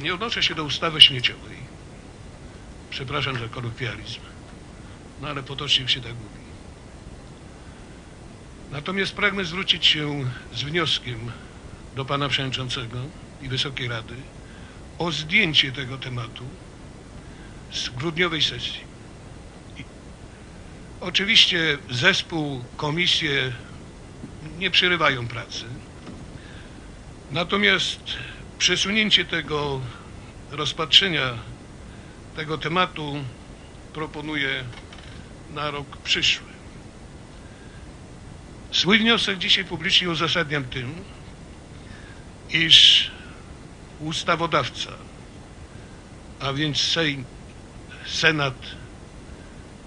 Nie odnoszę się do ustawy śmieciowej. Przepraszam za kolokwializm. No ale potocznie się tak mówi. Natomiast pragnę zwrócić się z wnioskiem do pana przewodniczącego i Wysokiej Rady o zdjęcie tego tematu z grudniowej sesji. I oczywiście zespół, komisje nie przerywają pracy. Natomiast przesunięcie tego rozpatrzenia tego tematu proponuję na rok przyszły. Swój wniosek dzisiaj publicznie uzasadniam tym, iż ustawodawca, a więc Sejm, Senat,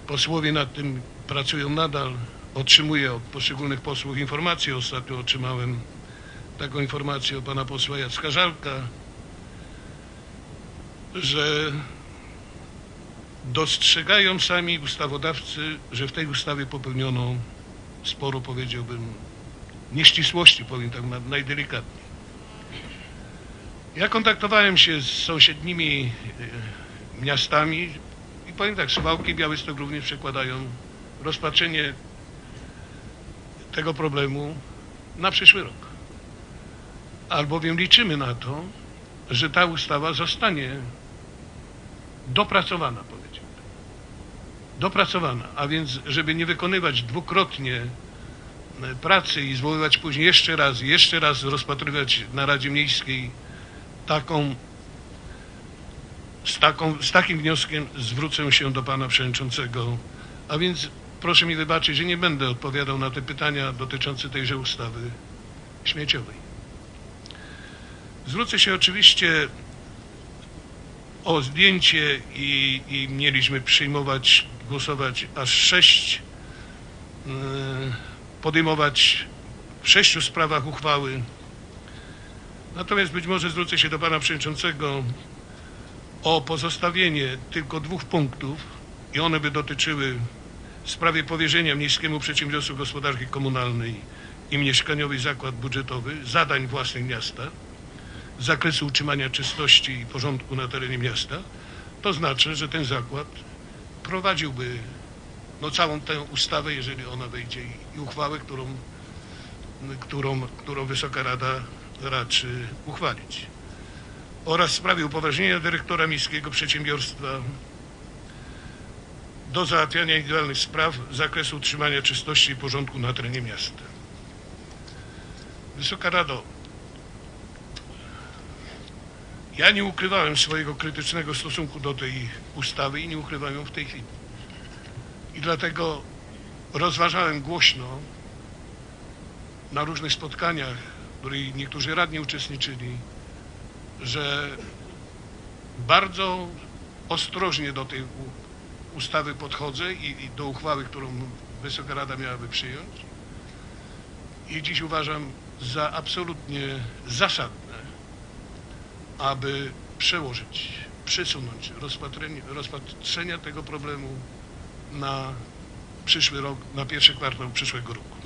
posłowie nad tym pracują nadal, otrzymuję od poszczególnych posłów informacje. Ostatnio otrzymałem taką informację od pana posła Jacka Żalka, że dostrzegają sami ustawodawcy, że w tej ustawie popełniono sporo, powiedziałbym, nieścisłości, powiem tak na- najdelikatniej. Ja kontaktowałem się z sąsiednimi e, miastami i powiem tak, Suwałki i Białystok również przekładają rozpatrzenie tego problemu na przyszły rok. Albowiem liczymy na to, że ta ustawa zostanie dopracowana, powiedziałbym. Dopracowana, a więc żeby nie wykonywać dwukrotnie e, pracy i zwoływać później jeszcze raz, jeszcze raz rozpatrywać na Radzie Miejskiej taką, z, taką, z takim wnioskiem zwrócę się do pana przewodniczącego. A więc proszę mi wybaczyć, że nie będę odpowiadał na te pytania dotyczące tejże ustawy śmieciowej. Zwrócę się oczywiście o zdjęcie i, i mieliśmy przyjmować, głosować aż sześć, yy, podejmować w sześciu sprawach uchwały. Natomiast być może zwrócę się do pana przewodniczącego o pozostawienie tylko dwóch punktów i one by dotyczyły w sprawie powierzenia Miejskiemu Przedsiębiorstwu Gospodarki Komunalnej i Mieszkaniowy Zakład Budżetowy zadań własnych miasta z zakresu utrzymania czystości i porządku na terenie miasta, to znaczy, że ten zakład prowadziłby no, całą tę ustawę, jeżeli ona wejdzie i, uchwałę, którą, którą, którą Wysoka Rada raczy uchwalić. Oraz w sprawie upoważnienia dyrektora Miejskiego Przedsiębiorstwa do załatwiania indywidualnych spraw z zakresu utrzymania czystości i porządku na terenie miasta. Wysoka Rado, ja nie ukrywałem swojego krytycznego stosunku do tej ustawy i nie ukrywam ją w tej chwili. I dlatego rozważałem głośno na różnych spotkaniach, w których niektórzy radni uczestniczyli, że bardzo ostrożnie do tej ustawy podchodzę i, i do uchwały, którą Wysoka Rada miałaby przyjąć. I dziś uważam za absolutnie zasadne, aby przełożyć, przesunąć rozpatrzenie, rozpatrzenia tego problemu na przyszły rok, na pierwszy kwartał przyszłego roku.